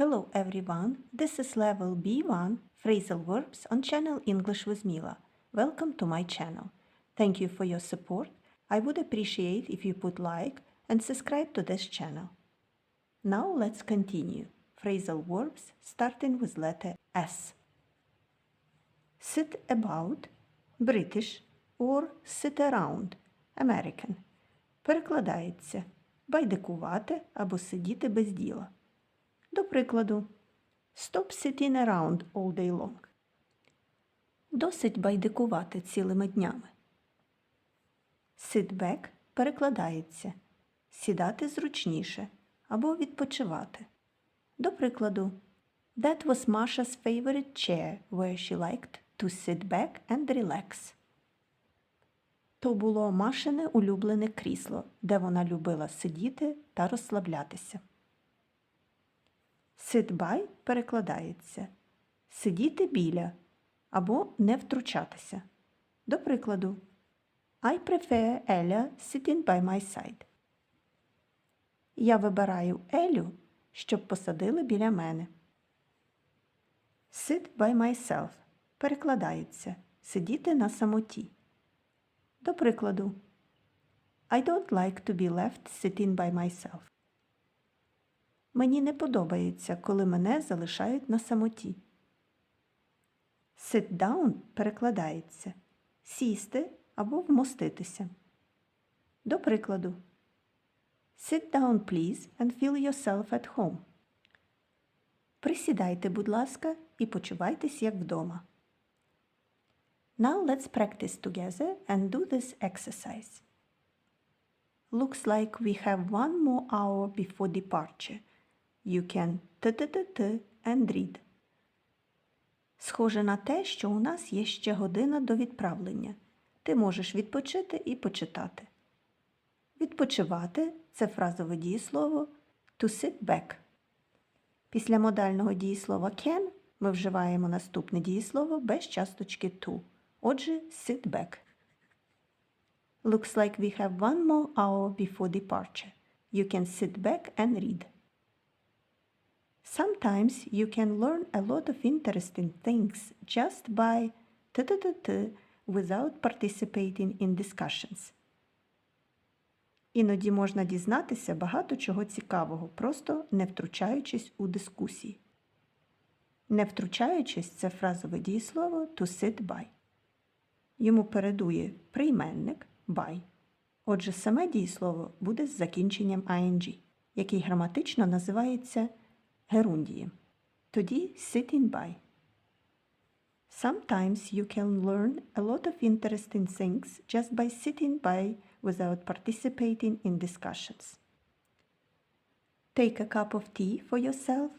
Hello everyone, this is level B1 phrasal verbs on channel English with Mila. Welcome to my channel. Thank you for your support. I would appreciate if you put like and subscribe to this channel. Now let's continue. Phrasal verbs starting with letter S. Sit about British or sit around American. Перекладається байдикувати або сидіти без діла. До прикладу, Stop sitting around all day long. Досить байдикувати цілими днями. Sit перекладається сідати зручніше або відпочивати. До прикладу, That was Masha's favorite chair where she liked to sit back and relax. То було Машине улюблене крісло, де вона любила сидіти та розслаблятися. By перекладається сидіти біля або не втручатися. До прикладу, I prefer Ella sitting by my side. Я вибираю Елю, щоб посадили біля мене. Sit by myself перекладається сидіти на самоті. До прикладу, I don't like to be left sitting by myself. Мені не подобається, коли мене залишають на самоті. Sit down перекладається сісти або вмоститися. До прикладу, Sit down, please, and feel yourself at home. Присідайте, будь ласка, і почувайтесь як вдома. Now let's practice together and do this exercise. Looks like we have one more hour before departure. You can t-t-t-t and read. Схоже на те, що у нас є ще година до відправлення. Ти можеш відпочити і почитати. Відпочивати це фразове дієслово to sit back. Після модального дієслова can ми вживаємо наступне дієслово без часточки to. Отже, sit back. Looks like we have one more hour before departure. You can sit back and read. Sometimes you can learn a lot of interesting things just by t-t-t-t without participating in discussions. Іноді можна дізнатися багато чого цікавого, просто не втручаючись у дискусії. Не втручаючись це фразове дієслово to sit by. Йому передує прийменник by. Отже, саме дієслово буде з закінченням ing, який граматично називається герундієм. Тоді sitting by. Sometimes you can learn a lot of interesting things just by sitting by without participating in discussions. Take a cup of tea for yourself,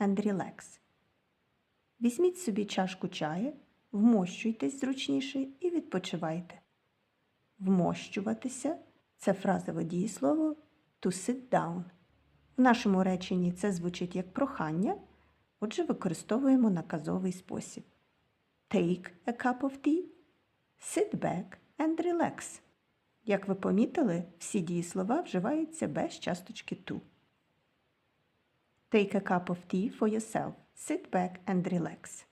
and relax. Візьміть собі чашку чаю, вмощуйтесь зручніше і відпочивайте. Вмощуватися це фразове дієслово to sit down. В нашому реченні це звучить як прохання, отже, використовуємо наказовий спосіб. Take a cup of tea, sit back and relax. Як ви помітили, всі дієслова вживаються без часточки to. Take a cup of tea for yourself. Sit back and relax.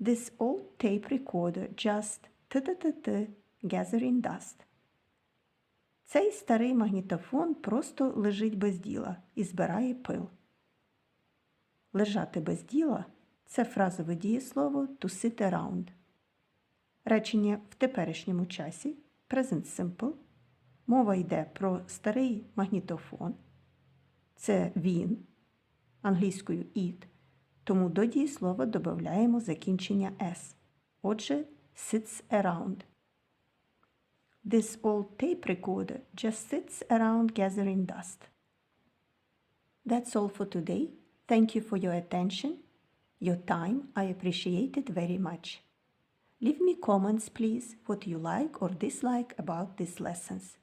This old tape recorder just t-t-t-t gathering dust. Цей старий магнітофон просто лежить без діла і збирає пил. Лежати без діла це фразове дієслово to sit around. Речення в теперішньому часі present simple. Мова йде про старий магнітофон. Це він, англійською it, тому до дієслова додаємо закінчення s. Отже, sits around. This old tape recorder just sits around gathering dust. That's all for today. Thank you for your attention. Your time, I appreciate it very much. Leave me comments, please, what you like or dislike about these lessons.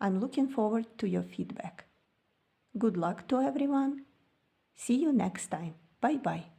I'm looking forward to your feedback. Good luck to everyone. See you next time. Bye bye.